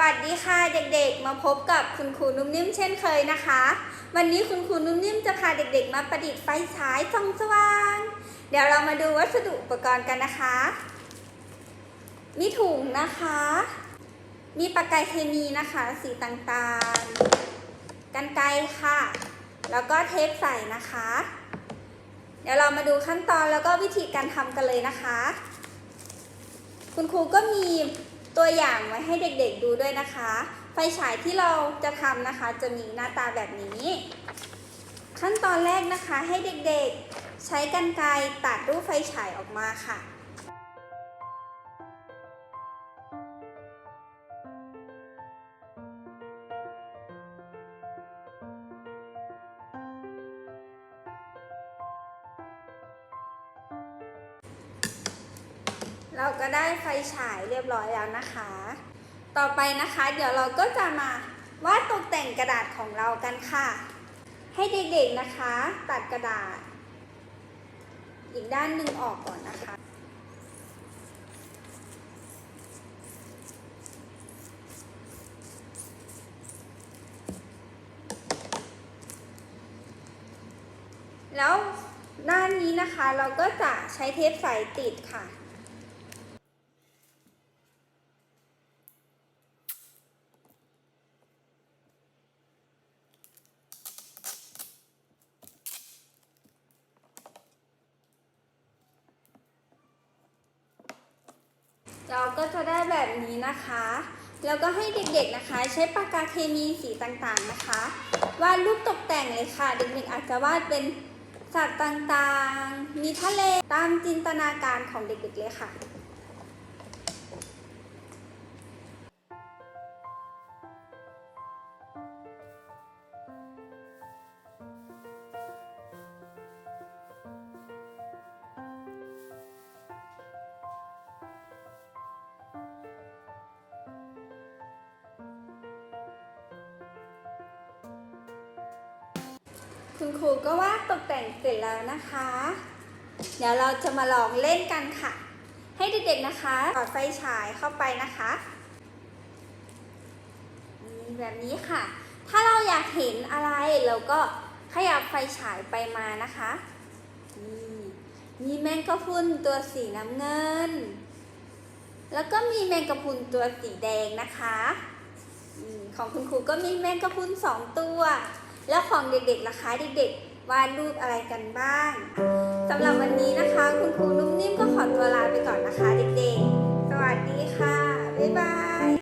วัสดีค่ะเด็กๆ มาพบกับคุณครูนุ่มนิ่มเช่นเคยนะคะ วันนี้คุณครูนุ่มนิ่มจะพาเด็กๆ มาประดิษฐ์ไฟฉายส่องสว่าง เดี๋ยวเรามาดูวัสดุอุปกรณ์กันนะคะ มีถุงนะคะ มีปากกาเคมีนะคะสีต่างๆ กันไกรค่ะ แล้วก็เทปใส่นะคะ เดี๋ยวเรามาดูขั้นตอนแล้วก็วิธีการทำกันเลยนะคะ คุณครูก็มี ตัวอย่างไว้ให้เด็กๆดูด้วยนะคะ ไฟฉายที่เราจะทำนะคะ จะมีหน้าตาแบบนี้ ขั้นตอนแรกนะคะให้เด็กๆใช้กรรไกรตัดรูปไฟฉายออกมาค่ะ เราก็ได้ไฟฉายเรียบร้อยแล้วนะคะ ต่อไปนะคะ เดี๋ยวเราก็จะมาวาดตกแต่งกระดาษของเรากันค่ะ ให้เด็กๆนะคะ ตัดกระดาษ อีกด้านหนึ่งออกก่อนนะคะแล้วด้านนี้นะคะเราก็จะใช้เทปใสติดค่ะ ก็จะได้แบบนี้นะคะ แล้วก็ให้เด็กๆนะคะ ใช้ปากกาเคมีสีต่างๆนะคะ วาดรูปตกแต่งเลยค่ะ เด็กๆอาจจะวาดเป็นสัตว์ต่างๆ มีทะเลตามจินตนาการของเด็กๆเลยค่ะ คุณครูก็วาดตกแต่งเสร็จแล้วนะคะ เดี๋ยวเราจะมาลองเล่นกันค่ะ ให้เด็กๆนะคะถอดไฟฉายเข้าไปนะคะนี่แบบนี้ค่ะ ถ้าเราอยากเห็นอะไรเราก็ขยับไฟฉายไปมานะคะนี่มีแมงกะพรุนตัวสีน้ำเงิน แล้วก็มีแมงกะพรุนตัวสีแดงนะคะอของคุณครูก็มีแมงกะพรุนสองตัว แล้วของเด็กๆล่ะคะเด็กๆวาดรูปอะไรกันบ้างสำหรับวันนี้นะคะ คุณครูนุ่มนิ่มก็ขอตัวลาไปก่อนนะคะ เด็กๆ สวัสดีค่ะ บ๊ายบาย